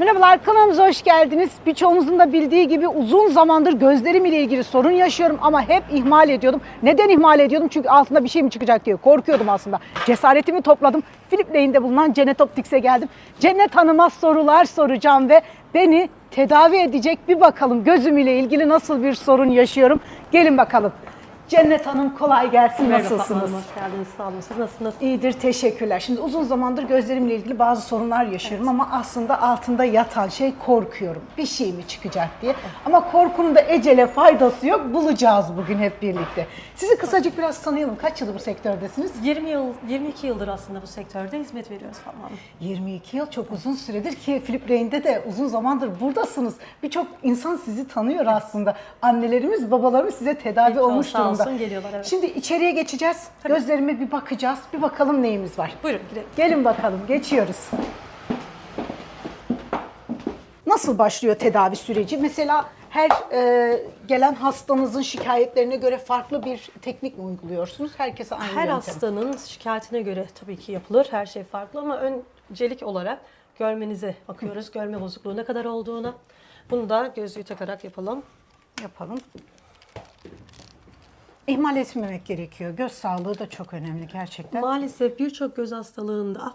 Merhabalar kanalımıza hoş geldiniz. Birçoğunuzun da bildiği gibi uzun zamandır gözlerim ile ilgili sorun yaşıyorum ama hep ihmal ediyordum. Neden ihmal ediyordum? Çünkü altında bir şey mi çıkacak diye korkuyordum aslında. Cesaretimi topladım. Philip Lane'de bulunan Cennet Optics'e geldim. Cennet Hanım'a sorular soracağım ve beni tedavi edecek bir bakalım gözüm ile ilgili nasıl bir sorun yaşıyorum. Gelin bakalım. Cennet Hanım kolay gelsin. Merhaba Nasılsınız? Hanım, hoş geldiniz. Sağ olun. Siz nasılsınız? İyidir, teşekkürler. Şimdi uzun zamandır gözlerimle ilgili bazı sorunlar yaşıyorum ama aslında altında yatan şey korkuyorum. Bir şey mi çıkacak diye. Ama korkunun da ecele faydası yok. Bulacağız bugün hep birlikte. Sizi kısacık biraz tanıyalım. Kaç yıldır bu sektördesiniz? 20 yıl, 22 yıldır aslında bu sektörde hizmet veriyoruz Hanım. 22 yıl çok uzun süredir ki Philip Lane'de de uzun zamandır buradasınız. Birçok insan sizi tanıyor aslında. Annelerimiz, babalarımız size tedavi Birçoğu olmuş durumda. Olsun geliyorlar, evet. Şimdi içeriye geçeceğiz. Gözlerime bir bakacağız. Bir bakalım neyimiz var. Buyurun gidelim. Gelin bakalım, geçiyoruz. Nasıl başlıyor tedavi süreci? Mesela her e, gelen hastanızın şikayetlerine göre farklı bir teknik mi uyguluyorsunuz? Herkese aynı Her yöntem. hastanın şikayetine göre tabii ki yapılır. Her şey farklı ama öncelik olarak görmenize bakıyoruz. Görme bozukluğu ne kadar olduğuna. Bunu da gözlüğü takarak yapalım. Yapalım. İhmal etmemek gerekiyor. Göz sağlığı da çok önemli gerçekten. Maalesef birçok göz hastalığında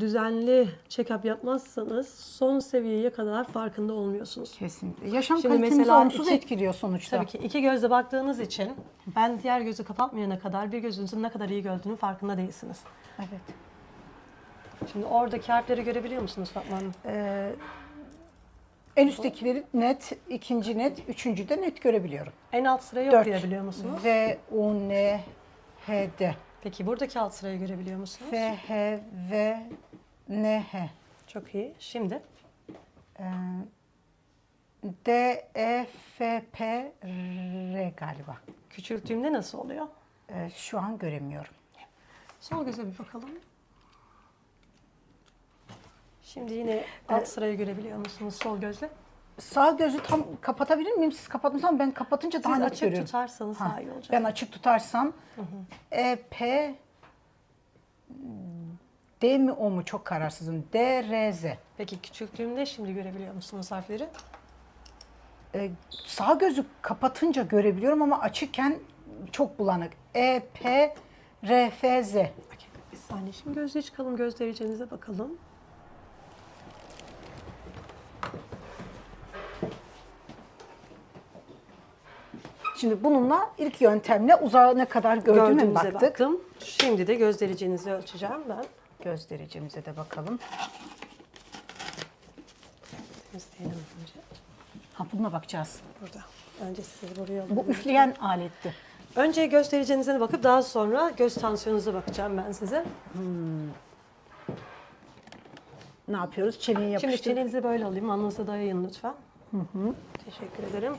düzenli check-up yapmazsanız son seviyeye kadar farkında olmuyorsunuz. Kesinlikle. Yaşam Şimdi kalitemizi mesela olumsuz iki- etkiliyor sonuçta. Tabii ki iki gözle baktığınız için ben diğer gözü kapatmayana kadar bir gözünüzün ne kadar iyi gördüğünün farkında değilsiniz. Evet. Şimdi oradaki harfleri görebiliyor musunuz Fatma Hanım? En üsttekileri net, ikinci net, üçüncü de net görebiliyorum. En alt sırayı Dört. okuyabiliyor musunuz? V, U, N, H, D. Peki buradaki alt sırayı görebiliyor musunuz? F, H, V, N, H. Çok iyi. Şimdi D, E, F, P, R galiba. küçülttüğümde nasıl oluyor? Ee, şu an göremiyorum. Sol göze bir bakalım. Şimdi yine alt sırayı görebiliyor musunuz sol gözle? Sağ gözü tam kapatabilir miyim? Siz kapatırsanız ben kapatınca daha Siz net açık görüyorum. tutarsanız Ha, daha iyi olacak. Ben açık tutarsam E, P, D mi O mu çok kararsızım. D, R, Z. Peki küçülttüğümde şimdi görebiliyor musunuz harfleri? Ee, sağ gözü kapatınca görebiliyorum ama açıkken çok bulanık. E, P, R, F, Z. Okey, Bir saniye şimdi gözle çıkalım göz derecenize bakalım. Şimdi bununla ilk yöntemle uzağa ne kadar gördüğüme Gördüğünüze baktık. baktım. Şimdi de göz derecenizi ölçeceğim ben. Göz derecemize de bakalım. Temizleyelim önce. Ha bununla bakacağız. Burada. Önce sizi buraya Bu alayım. üfleyen aletti. Önce göz derecenize bakıp daha sonra göz tansiyonunuza bakacağım ben size. Ne yapıyoruz? Çeneye Şimdi yapıştır. çenenizi böyle alayım. Alnınıza dayayın lütfen. Teşekkür ederim.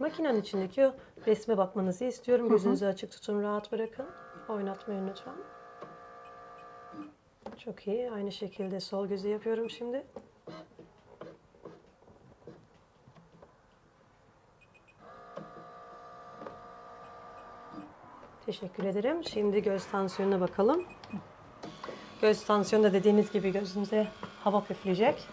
Makinenin içindeki o resme bakmanızı istiyorum. Gözünüzü açık tutun, rahat bırakın. Oynatmayın lütfen. Çok iyi. Aynı şekilde sol gözü yapıyorum şimdi. Teşekkür ederim. Şimdi göz tansiyonuna bakalım. Göz tansiyonu da dediğiniz gibi gözünüze hava püfleyecek.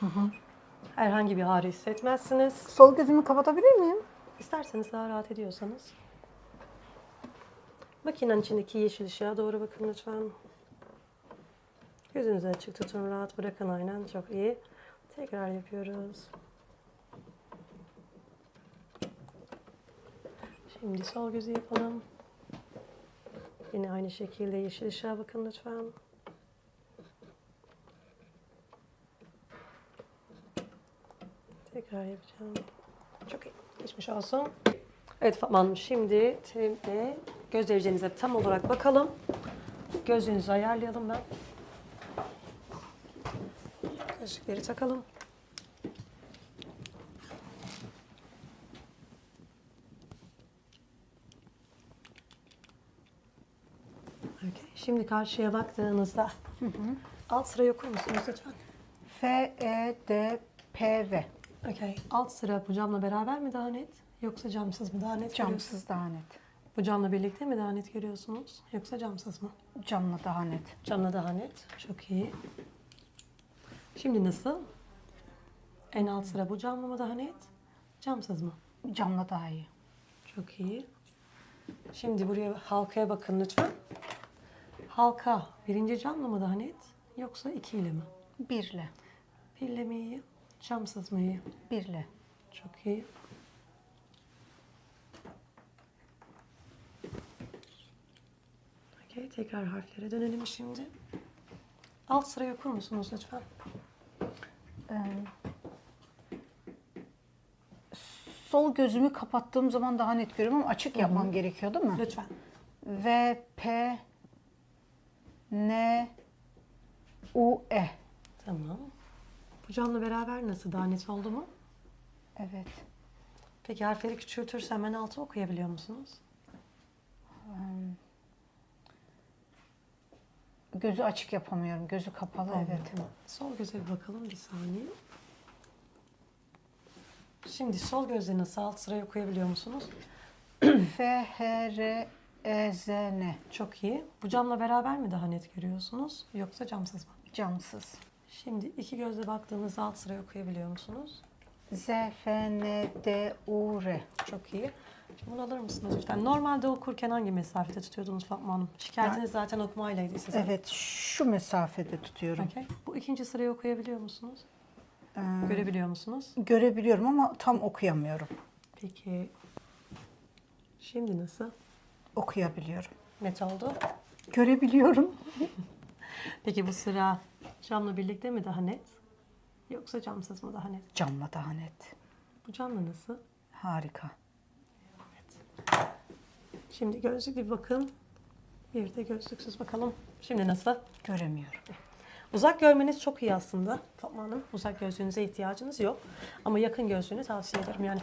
Herhangi bir ağrı hissetmezsiniz. Sol gözümü kapatabilir miyim? İsterseniz daha rahat ediyorsanız. Makinenin içindeki yeşil ışığa doğru bakın lütfen. Gözünüzü açık tutun, rahat bırakın aynen. Çok iyi. Tekrar yapıyoruz. Şimdi sol gözü yapalım. Yine aynı şekilde yeşil ışığa bakın lütfen. Tekrar yapacağım. Çok iyi. Geçmiş olsun. Evet Fatma Hanım şimdi de göz derecenize tam olarak bakalım. Gözünüzü ayarlayalım ben. Gözlükleri takalım. Okay. Şimdi karşıya baktığınızda alt sırayı okur musunuz lütfen? F, E, D, P, V. Okay. Alt sıra bu camla beraber mi daha net yoksa camsız mı daha net? görüyorsunuz? Camsız daha net. Bu camla birlikte mi daha net görüyorsunuz? Yoksa camsız mı? Camla daha net. Camla daha net. Çok iyi. Şimdi nasıl? En alt sıra bu camla mı daha net? Camsız mı? Camla daha iyi. Çok iyi. Şimdi buraya halkaya bakın lütfen. Halka birinci camla mı daha net? Yoksa iki ile mi? Birle. Birle mi iyi? Camsız mı iyi? Birle. Çok iyi. Okey, tekrar harflere dönelim şimdi. Alt sırayı okur musunuz lütfen? Ee, sol gözümü kapattığım zaman daha net görüyorum ama açık yapmam gerekiyor değil mi? Lütfen. V, P, N, U, E. Tamam. Bu camla beraber nasıl? Daha net oldu mu? Evet. Peki harfleri küçültürsem en altı okuyabiliyor musunuz? Gözü açık yapamıyorum. Gözü kapalı evet. Tamam. Sol göze bir bakalım bir saniye. Şimdi sol gözle nasıl alt sırayı okuyabiliyor musunuz? F, H, R, E, Z, N. Çok iyi. Bu camla beraber mi daha net görüyorsunuz? Yoksa camsız mı? Camsız. Şimdi iki gözle baktığınızda alt sırayı okuyabiliyor musunuz? Z, F, N, D, U, R. Çok iyi. Şimdi bunu alır mısınız lütfen? Normalde okurken hangi mesafede tutuyordunuz Fatma Hanım? Şikayetiniz zaten okumaylaydı sizin. Evet şu mesafede tutuyorum. Okey. Bu ikinci sırayı okuyabiliyor musunuz? Ee, Görebiliyor musunuz? görebiliyorum ama tam okuyamıyorum. Peki. Şimdi nasıl? Okuyabiliyorum. Net oldu. Görebiliyorum. Peki bu sıra camla birlikte mi daha net? Yoksa camsız mı daha net? Camla daha net. Bu camla nasıl? Harika. Şimdi gözlüklü bir bakın. Bir de gözlüksüz bakalım. Şimdi nasıl? Göremiyorum. Uzak görmeniz çok iyi aslında Fatma Hanım. Uzak gözlüğünüze ihtiyacınız yok. Ama yakın gözlüğünü tavsiye ederim. Yani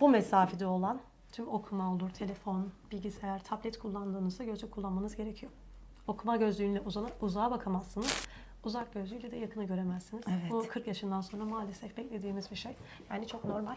bu mesafede olan tüm okuma olur, telefon, bilgisayar, tablet kullandığınızda gözlük kullanmanız gerekiyor. Okuma gözlüğüyle uzana, uzağa bakamazsınız. Uzak gözlüğüyle de yakını göremezsiniz. Evet. Bu 40 yaşından sonra maalesef beklediğimiz bir şey. Yani çok normal.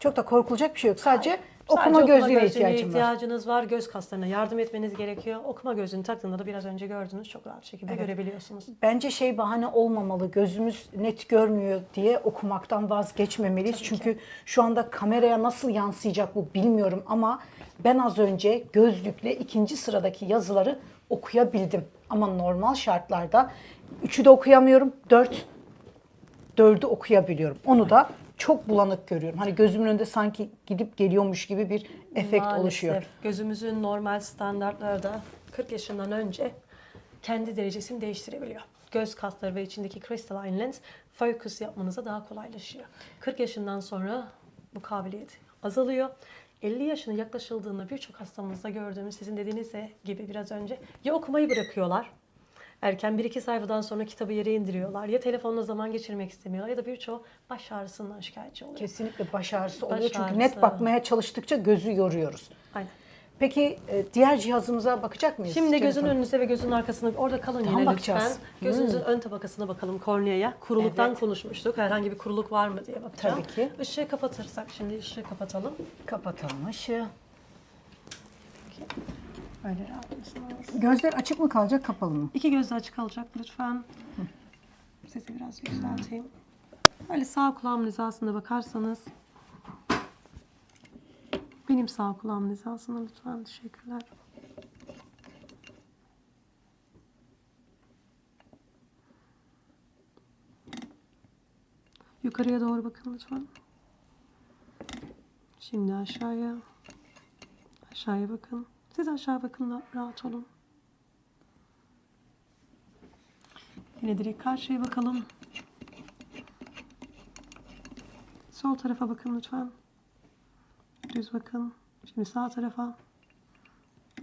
Çok da korkulacak bir şey yok. Sadece Sadece okuma gözlüğüne gözlüğüne ihtiyacım ihtiyacınız var. Göz kaslarına yardım etmeniz gerekiyor. Okuma gözlüğünü taktığında da biraz önce gördünüz. Çok rahat şekilde görebiliyorsunuz. Bence şey bahane olmamalı. Gözümüz net görmüyor diye okumaktan vazgeçmemeliyiz. Çünkü şu anda kameraya nasıl yansıyacak bu bilmiyorum ama ben az önce gözlükle ikinci sıradaki yazıları okuyabildim. Ama normal şartlarda üçü de okuyamıyorum. Dört, dördü okuyabiliyorum. Onu da çok bulanık görüyorum. Hani gözümün önünde sanki gidip geliyormuş gibi bir efekt Maalesef oluşuyor. Gözümüzün normal standartlarda 40 yaşından önce kendi derecesini değiştirebiliyor. Göz kasları ve içindeki crystalline lens focus yapmanıza daha kolaylaşıyor. 40 yaşından sonra bu kabiliyet azalıyor. 50 yaşına yaklaşıldığında birçok hastamızda gördüğümüz sizin dediğiniz de gibi biraz önce ya okumayı bırakıyorlar. Erken bir iki sayfadan sonra kitabı yere indiriyorlar. Ya telefonla zaman geçirmek istemiyorlar ya da birçoğu baş ağrısından şikayetçi oluyor. Kesinlikle baş ağrısı Baş oluyor. Çünkü ağrısı. net bakmaya çalıştıkça gözü yoruyoruz. Aynen. Peki e, diğer cihazımıza bakacak mıyız? Şimdi gözün önünüze ve gözün arkasına orada kalın Tamam, yine bakacağız. lütfen. Gözünüzün ön tabakasına bakalım korneaya. Kuruluktan Evet. konuşmuştuk. Herhangi bir kuruluk var mı diye bakacağım. Tabii ki. Işığı kapatırsak şimdi ışığı kapatalım. Kapatalım ışığı. Öyle rahat mısınız? Gözler açık mı kalacak, kapalı mı? İki göz de açık kalacak lütfen. Sesi biraz yükselteyim. Böyle sağ kulağımın hizasına bakarsanız. Benim sağ kulağımın hizasına lütfen. Teşekkürler. Yukarıya doğru bakın lütfen. Şimdi aşağıya. Aşağıya bakın. Siz aşağı bakın rahat olun. Yine direkt karşıya bakalım. Sol tarafa bakın lütfen. Düz bakın. Şimdi sağ tarafa.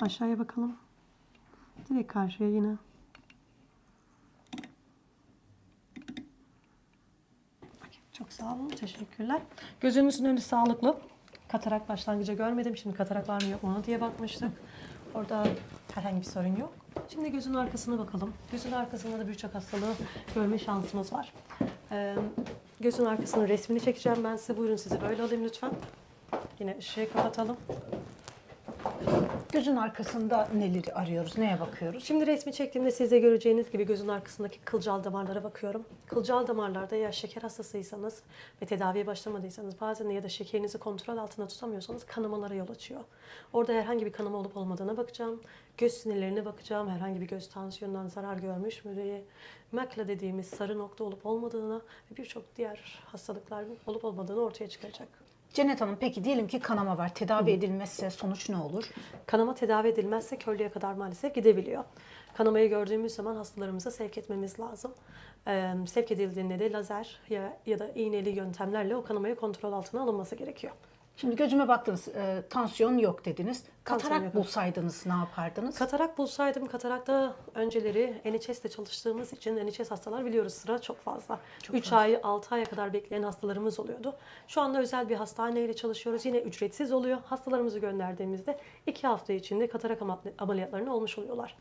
Aşağıya bakalım. Direkt karşıya yine. Çok sağ olun. Teşekkürler. Gözünüzün önü sağlıklı. Katarak başlangıcı görmedim. Şimdi katarak var mı yok mu diye bakmıştık. Orada herhangi bir sorun yok. Şimdi gözün arkasına bakalım. Gözün arkasında da birçok hastalığı görme şansımız var. Ee, gözün arkasının resmini çekeceğim ben size. Buyurun sizi böyle alayım lütfen. Yine ışığı kapatalım. Gözün arkasında neleri arıyoruz, neye bakıyoruz? Şimdi resmi çektiğimde siz de göreceğiniz gibi gözün arkasındaki kılcal damarlara bakıyorum. Kılcal damarlarda eğer şeker hastasıysanız ve tedaviye başlamadıysanız bazen ya da şekerinizi kontrol altında tutamıyorsanız kanamalara yol açıyor. Orada herhangi bir kanama olup olmadığına bakacağım. Göz sinirlerine bakacağım. Herhangi bir göz tansiyonundan zarar görmüş mü diye. Makla dediğimiz sarı nokta olup olmadığına ve birçok diğer hastalıkların olup olmadığını ortaya çıkaracak. Cennet Hanım peki diyelim ki kanama var. Tedavi edilmezse sonuç ne olur? Kanama tedavi edilmezse körlüğe kadar maalesef gidebiliyor. Kanamayı gördüğümüz zaman hastalarımıza sevk etmemiz lazım. Ee, sevk edildiğinde de lazer ya, ya da iğneli yöntemlerle o kanamayı kontrol altına alınması gerekiyor. Şimdi gözüme baktınız, e, tansiyon yok dediniz. Tansiyon Katarak yok. bulsaydınız ne yapardınız? Katarak bulsaydım, katarakta önceleri NHS'de çalıştığımız için NHS hastalar biliyoruz sıra çok fazla. 3 ay, 6 aya kadar bekleyen hastalarımız oluyordu. Şu anda özel bir hastaneyle çalışıyoruz. Yine ücretsiz oluyor. Hastalarımızı gönderdiğimizde 2 hafta içinde katarak ameliyatlarını olmuş oluyorlar.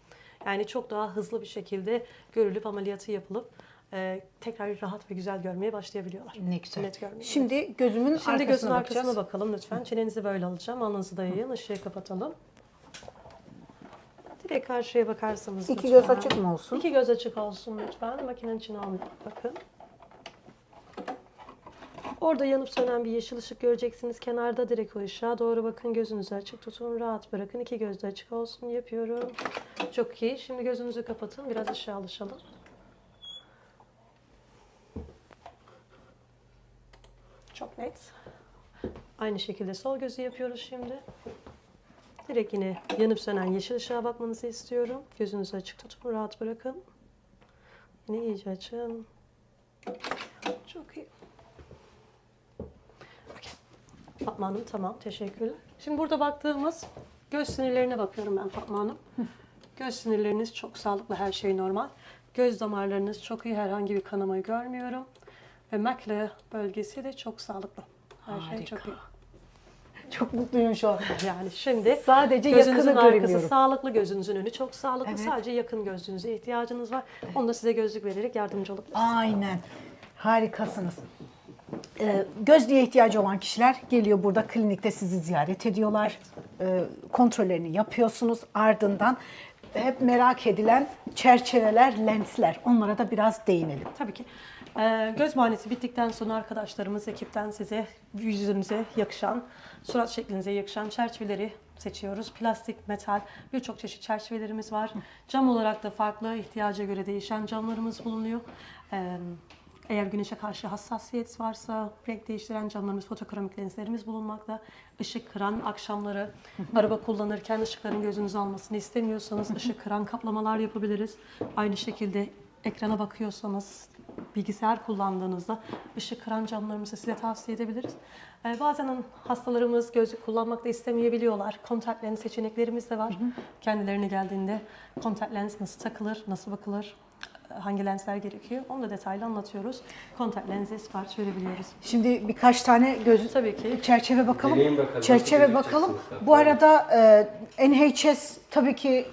Yani çok daha hızlı bir şekilde görülüp ameliyatı yapılıp e, tekrar rahat ve güzel görmeye başlayabiliyorlar. ne güzel. Net görmeye. Şimdi gözümün Şimdi arkasına gözün bakacağız. arkasına bakalım lütfen. Çenenizi böyle alacağım. Alnınızı dayayın. Işığı kapatalım. Direkt karşıya bakarsanız İki lütfen. göz açık mı olsun? İki göz açık olsun lütfen. Makinenin içine almayın. Bakın. Orada yanıp sönen bir yeşil ışık göreceksiniz. Kenarda direkt o ışığa doğru bakın. Gözünüzü açık tutun. Rahat bırakın. İki göz de açık olsun. Yapıyorum. Çok iyi. Şimdi gözünüzü kapatın. Biraz ışığa alışalım. Çok net. Aynı şekilde sol gözü yapıyoruz şimdi. Direkt yine yanıp sönen yeşil ışığa bakmanızı istiyorum. Gözünüzü açık tutun, rahat bırakın. Yine iyice açın. Çok iyi. Fatma Hanım tamam, teşekkürler. Şimdi burada baktığımız göz sinirlerine bakıyorum ben Fatma Hanım. Göz sinirleriniz çok sağlıklı, her şey normal. Göz damarlarınız çok iyi, herhangi bir kanamayı görmüyorum. Ve makle bölgesi de çok sağlıklı. Her şey çok Harika. iyi. Çok mutluyum şu an. Yani şimdi Sadece gözünüzün yakını arkası göremiyorum. sağlıklı, gözünüzün önü çok sağlıklı. Evet. Sadece yakın gözlüğünüze ihtiyacınız var. Onu da size gözlük vererek yardımcı olabiliriz. Aynen. Harikasınız. Ee, gözlüğe ihtiyacı olan kişiler geliyor burada klinikte sizi ziyaret ediyorlar. Ee, kontrollerini yapıyorsunuz. Ardından hep merak edilen çerçeveler, lensler. Onlara da biraz değinelim. Tabii ki. Ee, göz muayenesi bittikten sonra arkadaşlarımız ekipten size yüzünüze yakışan, surat şeklinize yakışan çerçeveleri seçiyoruz. Plastik, metal, birçok çeşit çerçevelerimiz var. Cam olarak da farklı ihtiyaca göre değişen camlarımız bulunuyor. Ee, eğer güneşe karşı hassasiyet varsa renk değiştiren camlarımız, fotokromik lenslerimiz bulunmakta. Işık kıran akşamları araba kullanırken ışıkların gözünüzü almasını istemiyorsanız ışık kıran kaplamalar yapabiliriz. Aynı şekilde ekrana bakıyorsanız bilgisayar kullandığınızda ışık kıran camlarımızı size tavsiye edebiliriz. Ee, bazen hastalarımız gözlük kullanmak da istemeyebiliyorlar. Kontak lens seçeneklerimiz de var. Kendilerine geldiğinde kontak lens nasıl takılır, nasıl bakılır, hangi lensler gerekiyor onu da detaylı anlatıyoruz. Kontak lense sipariş verebiliyoruz. Şimdi birkaç tane göz Tabii ki. çerçeve bakalım. Deneyin bakalım, Çerçeve nasıl bakalım. Bu arada e, NHS tabii ki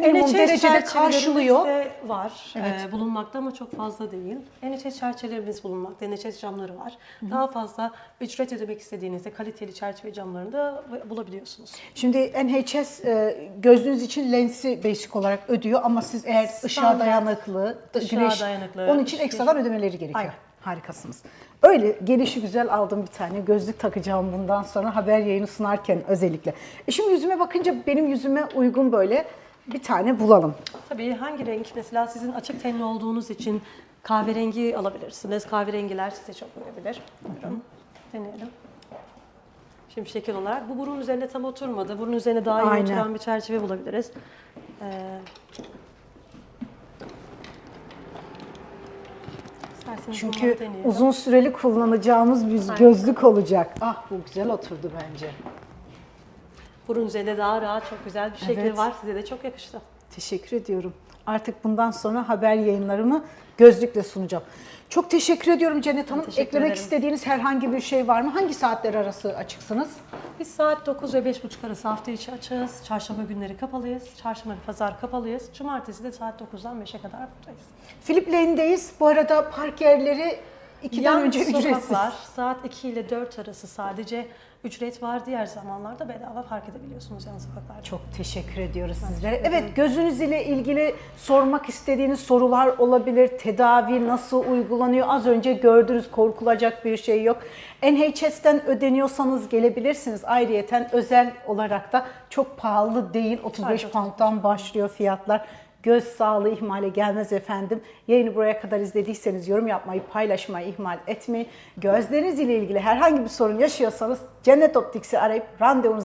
minimum NHS derecede çerçevelerimiz karşılıyor. de var. Evet. Ee, bulunmakta ama çok fazla değil. NHS çerçevelerimiz bulunmakta. NHS camları var. Daha fazla ücret ödemek istediğinizde kaliteli çerçeve camlarını da bulabiliyorsunuz. Şimdi NHS e, gözlüğünüz için lensi basic olarak ödüyor ama siz eğer ışığa Standart, dayanıklı, ışığa güneş, dayanıklı, onun için ekstradan ödemeleri gerekiyor. Aynen. Harikasınız. Öyle gelişi güzel aldım bir tane gözlük takacağım bundan sonra haber yayını sunarken özellikle. E şimdi yüzüme bakınca benim yüzüme uygun böyle bir tane bulalım. Tabii hangi renk? Mesela sizin açık tenli olduğunuz için kahverengi alabilirsiniz. Kahverengiler size çok uyabilir. Buyurun. Deneyelim. Şimdi şekil olarak bu burun üzerine tam oturmadı. Burun üzerine daha iyi Aynen. oturan bir çerçeve bulabiliriz. Ee, isterseniz Çünkü uzun süreli kullanacağımız bir gözlük olacak. Ah bu güzel oturdu bence. Burun üzerinde daha rahat, çok güzel bir şekil Evet. var. Size de çok yakıştı. Teşekkür ediyorum. Artık bundan sonra haber yayınlarımı gözlükle sunacağım. Çok teşekkür ediyorum Cennet Hanım. teşekkür Eklemek ederim. istediğiniz herhangi bir şey var mı? Hangi saatler arası açıksınız? Biz saat 9 ve 5.30 arası hafta içi açığız. Çarşamba günleri kapalıyız. Çarşamba ve pazar kapalıyız. Cumartesi de saat 9'dan 5'e kadar buradayız. Philip Lane'deyiz. Bu arada park yerleri 2'den Yan önce ücretsiz. sokaklar saat 2 ile 4 arası sadece ücret var. Diğer zamanlarda bedava park edebiliyorsunuz yan sokaklarda. Çok teşekkür ediyoruz sizlere. Evet gözünüz ile ilgili sormak istediğiniz sorular olabilir. Tedavi nasıl uygulanıyor? Az önce gördünüz korkulacak bir şey yok. NHS'ten ödeniyorsanız gelebilirsiniz. Ayrıyeten özel olarak da çok pahalı değil. 35 Sadece pound'dan başlıyor fiyatlar. Göz sağlığı ihmale gelmez efendim. Yayını buraya kadar izlediyseniz yorum yapmayı, paylaşmayı ihmal etmeyin. Gözleriniz ile ilgili herhangi bir sorun yaşıyorsanız Cennet Optics'i arayıp randevunuzu